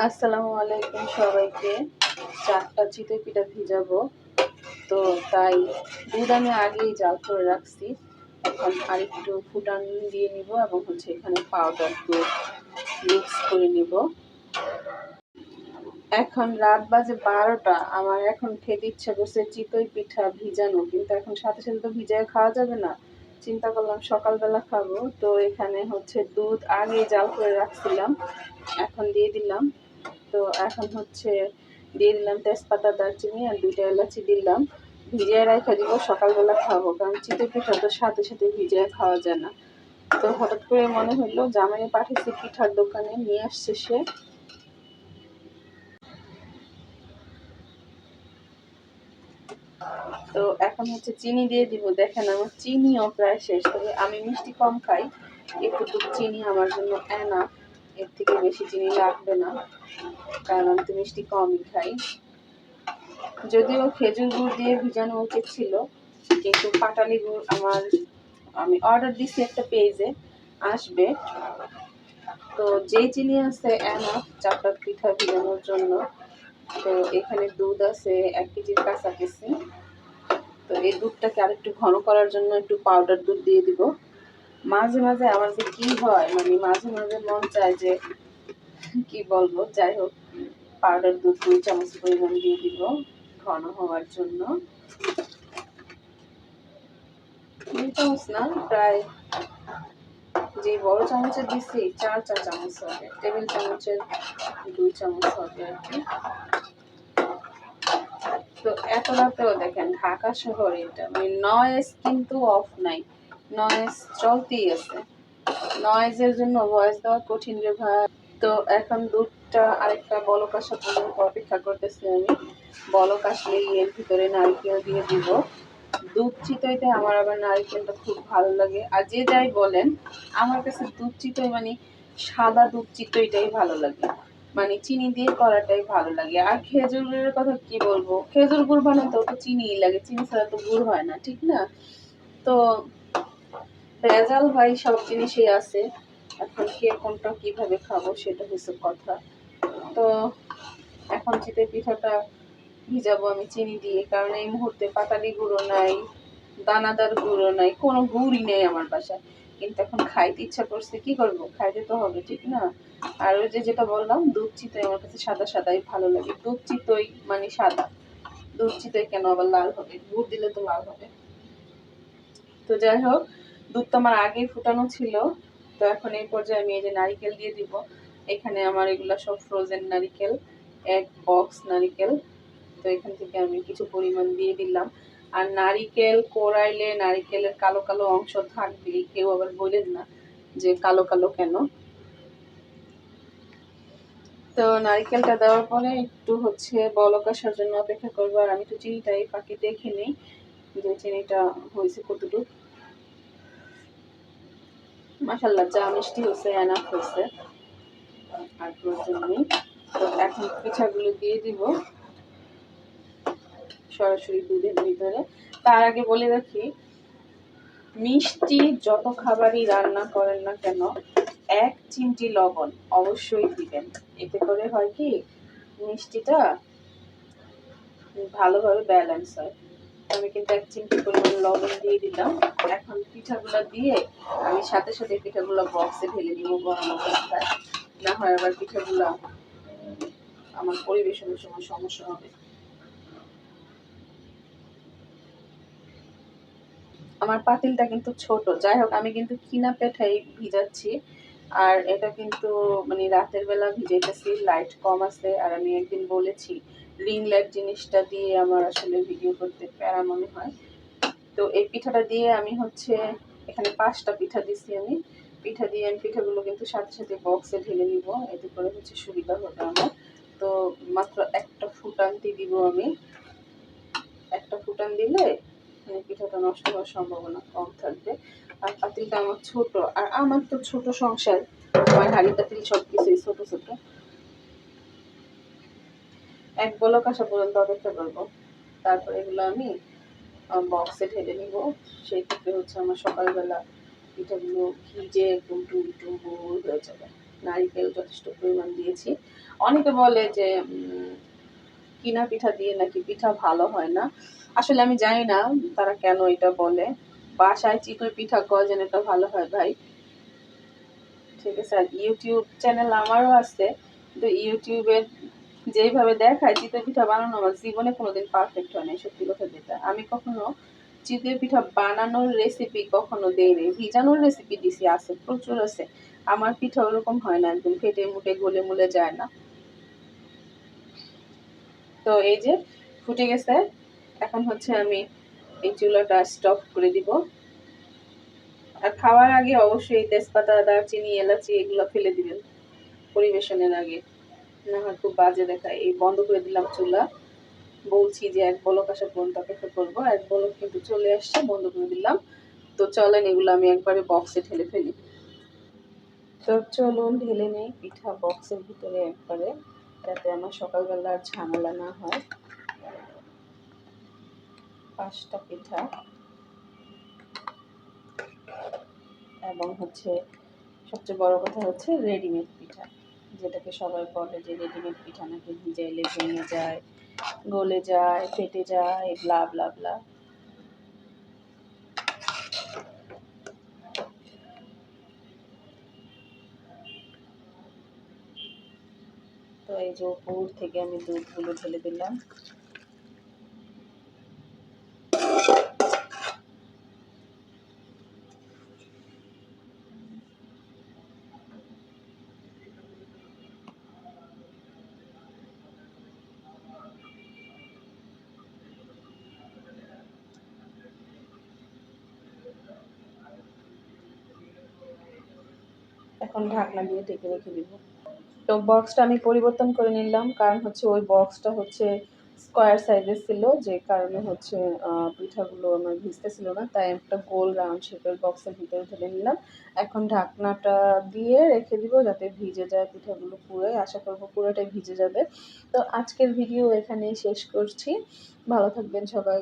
আসসালামু আলাইকুম সবাইকে। চারটা চিতই পিঠা ভিজাবো। তো তাই দুধ আমি আগেই জাল করে রাখছি। এখন আরেকটু ফুটান দিয়ে নিব এবং হচ্ছে এখানে পাউডার দুধ মিক্স করে নিব। এখন রাত বাজে বারোটা। আমার এখন খেতে ইচ্ছা করছে চিতই পিঠা ভিজানো। কিন্তু এখন সাথে সাথে তো ভিজায় খাওয়া যাবে না। চিন্তা করলাম সকালবেলা খাব। তো এখানে হচ্ছে দুধ আগে জাল করে রাখছিলাম, এখন দিয়ে দিলাম। তো এখন হচ্ছে দিয়ে দিলাম তেজপাতা, দারচিনি আর দুইটা এলাচি দিলাম। ভিজিয়ে রাখা দিব, সকালবেলা খাব, কারণ চিতই পিঠা তো সাথে সাথে ভিজিয়ে খাওয়া যায় না। তো হঠাৎ করে মনে হলো জামাই পাঠিয়েছে পিঠার দোকানে, নিয়ে আসছে সে। তো এখন হচ্ছে চিনি দিয়ে দিব। দেখেন আমার চিনিও প্রায় শেষ, তবে আমি মিষ্টি কম খাই। একটু চিনি আমার জন্য এনা। এর থেকে বেশি চিনি লাগবে না, কারণ আমি তো মিষ্টি কমই খাই। যদিও খেজুর গুড় দিয়ে ভিজানো উচিত ছিল, কিন্তু পাটালি গুড় আমার, আমি অর্ডার দিচ্ছি একটা পেজে আসবে। তো যে চিনি আছে এনা চাপটা পিঠা ভিজানোর জন্য। তো এখানে দুধ আছে, এক কেজির কাছাকাছি। তো এই দুধটাকে আরেকটু ঘন করার জন্য একটু পাউডার দুধ দিয়ে দিব। মাঝে মাঝে আমার যে কি হয় মানে মাঝে মাঝে মন চায় যে, কি বলব, যাই হোক পাউডার দুধ দুই চামচ পরিমাণ দিয়ে দিব ঘন হওয়ার জন্য। দুই চামচ না, প্রায় যে বড় চামচের দিচ্ছি চার চার চামচ হবে টেবিল চামচের দুই চামচ হবে আর কি। তো এত রাতেও দেখেন ঢাকা শহর এটা মানে নয়েজ কিন্তু অফ নাই। নয়েজ চলতেই আছে। নয়েজের জন্য ভয়েস দেওয়া কঠিন রে ভাই। তো এখন দুধটা আরেকটা বলক আসা পর্যন্ত অপেক্ষা করতেছি আমি। বলক আসলেই এর ভিতরে নারকেল দিয়ে দিব। দুধ চিতইতে আমার আবার নারকেলটা খুব ভালো লাগে। আর যে যাই বলেন, আমার কাছে দুধ চিতই মানে সাদা দুধ চিতইটাই ভালো লাগে। মানে চিনি দিয়ে করাটাই ভালো লাগে। আর খেজুর গুড়ের কথা কি বলব? খেজুর গুড় বানাতে তো চিনিই লাগে। চিনি ছাড়া তো গুড় হয় না, ঠিক না? তো ভেজাল ভাই সব জিনিসই আছে। এখন কে কোনটা কীভাবে খাব সেটা হচ্ছে কথা। তো এখন চিতে পিঠাটা ভিজাবো আমি চিনি দিয়ে, কারণ এই মুহূর্তে পাতালি গুঁড়ো নাই, দানাদার গুঁড়ো নাই, কোনো গুড়ই নেই আমার বাসায়। কিন্তু এখন খাইতে ইচ্ছা করছে, কি করব? খাইতে তো হবে, ঠিক না? আর ওই যে যেটা বললাম, দুধ চিতই আমার কাছে সাদা সাদাই ভালো লাগে। দুধ চিতই মানে সাদা। দুধ চিতই কেন আবার লাল হবে? গুড় দিলে তো লাল হবে। তো যাই হোক, দুধ তো আমার আগেই ফুটানো ছিল। তো এখন এই পর্যায়ে আমি এই যে নারিকেল দিয়ে দিব। এখানে আমার এগুলা সব ফ্রোজেন নারিকেল, এক বক্স নারিকেল। তো এখান থেকে আমি কিছু পরিমাণ দিয়ে দিলাম। আর নারিকেল কোরাইলে নারিকেলের কালো কালো অংশ থাকবে কেউ আবার বলেন না যে কালো কালো কেন। তো নারিকেলটা দেওয়ার পরে একটু হচ্ছে বলক জন্য অপেক্ষা করব, আর আমি তো চিনিটা এই পাখি দেখে নেই যে চিনিটা হয়েছে কতটুকু মাসাল্লাহ যা মিষ্টি হয়েছে এনাফ হয়েছে। আর প্রয়োজন নেই। তো এখন পিঠাগুলো দিয়ে দিব। সরাসরি দুধের ভিতরে। তার আগে বলে রাখি, মিষ্টি যত খাবারই রান্না করেন না কেন, এক চিমটি লবণ অবশ্যই দিবেন। এতে করে হয় কি, মিষ্টিটা ভালোভাবে ব্যালেন্স হয়। আমি কিন্তু এক চিমটি পরিমাণ লবণ দিয়ে দিলাম। এখন পিঠাগুলো দিয়ে আমি সাথে সাথে পিঠাগুলো বক্সে ঢেলে দিব গরম অবস্থায়। না হয় আবার পিঠাগুলো আমার পরিবেশনের সময় সমস্যা হবে। আমার পাতিলটা কিন্তু ছোট। যাই হোক আমি কিন্তু কিনা পেঠাই ভিজাচ্ছি। আর এটা কিন্তু মানে রাতের বেলা ভিজাইতেছি লাইট কম আছে। আর আমি একদিন বলেছি রিং লাইট জিনিসটা দিয়ে আমার আসলে ভিডিও করতে প্যারা মনে হয়। তো এই পিঠাটা দিয়ে আমি হচ্ছে এখানে পাঁচটা পিঠা দিছি আমি। পিঠা দিয়ে আমি পিঠাগুলো কিন্তু সাথে সাথে বক্সে ঢেলে নিব। এতে করে হচ্ছে সুবিধা হবে আমার। তো মাত্র একটা ফুটান দিয়ে দিব আমি। একটা ফুটান দিলে পিঠাটা নষ্ট হওয়ার সম্ভাবনা কম থাকবে। আর পাতিলটা আমার ছোট, আর আমার তো ছোট সংসার। আমার হাড়ি পাতিল সব কিছুই ছোট ছোট। এক বলক আসা পর্যন্ত অপেক্ষা করব। তারপরে এগুলো আমি বক্সে ঢেলে নিব। সেই ক্ষেত্রে হচ্ছে আমার সকালবেলা পিঠাগুলো ভিজে একদম টুম টুম হয়ে যাবে। নারিকেল যথেষ্ট পরিমাণ দিয়েছি। অনেকে বলে যে কিনা পিঠা দিয়ে নাকি পিঠা ভালো হয় না? আসলে আমি জানি না তারা কেন এটা বলে। বাসায় চিতই পিঠা কজন এটা ভালো হয় ভাই। ঠিক আছে, আর ইউটিউব চ্যানেল আমারও আছে। কিন্তু ইউটিউবে যেইভাবে দেখায় চিতই পিঠা বানানো আমার জীবনে কোনোদিন পারফেক্ট হয় না সত্যি কথা যেটা। আমি কখনো চিতই পিঠা বানানোর রেসিপি কখনো দেইনি। ভিজানোর রেসিপি দিছি, আছে, প্রচুর আছে। আমার পিঠা ওরকম হয় না একদম, ফেটে মুটে, গলে মুলে যায় না। তো এই যে ফুটে গেছে, এখন হচ্ছে আমি এই চুলাটা স্টপ করে দিব। আর খাওয়ার আগে অবশ্যই তেজপাতা, দারচিনি, এলাচি এগুলো ফেলে দিবেন পরিবেশনের আগে। না হয় খুব বাজে দেখায়। এই বন্ধ করে দিলাম চুলা। বলছি যে এক বলক আসা পর্যন্ত অপেক্ষা করব। এক বলক কিন্তু চলে আসছে, বন্ধ করে দিলাম। তো চলেন, এগুলো আমি একবারে বক্সে ঢেলে ফেলি। তো চলুন, ঢেলে নেই, পিঠা বক্সের ভিতরে একবারে। যাতে আমার সকালবেলা আর ঝামেলা না হয়। পাঁচটা পিঠা। এবং হচ্ছে সবচেয়ে বড় কথা হচ্ছে রেডিমেড পিঠা, যেটাকে সবাই বলে যে রেডিমেড পিঠা নাকি ভিজাইলে ভেঙে যায়, গলে যায়, ফেটে যায় ব্লা ব্লা ব্লা তো এই যে উপর থেকে আমি দুধগুলো ঢেলে দিলাম। এখন ঢাকনা দিয়ে ঢেকে রেখে দিব। তো বক্সটা আমি পরিবর্তন করে নিলাম। কারণ হচ্ছে ওই বক্সটা হচ্ছে স্কোয়ার সাইজের ছিল, যে কারণে হচ্ছে পিঠাগুলো আমার ভিজতে ছিল না। তাই একটা গোল রাউন্ড শেপের বক্সের ভিতরে ঢেলে নিলাম। এখন ঢাকনাটা দিয়ে রেখে দিব যাতে ভিজে যায় পিঠাগুলো পুরোই আশা করব পুরোটাই ভিজে যাবে। তো আজকের ভিডিও এখানেই শেষ করছি। ভালো থাকবেন সবাই।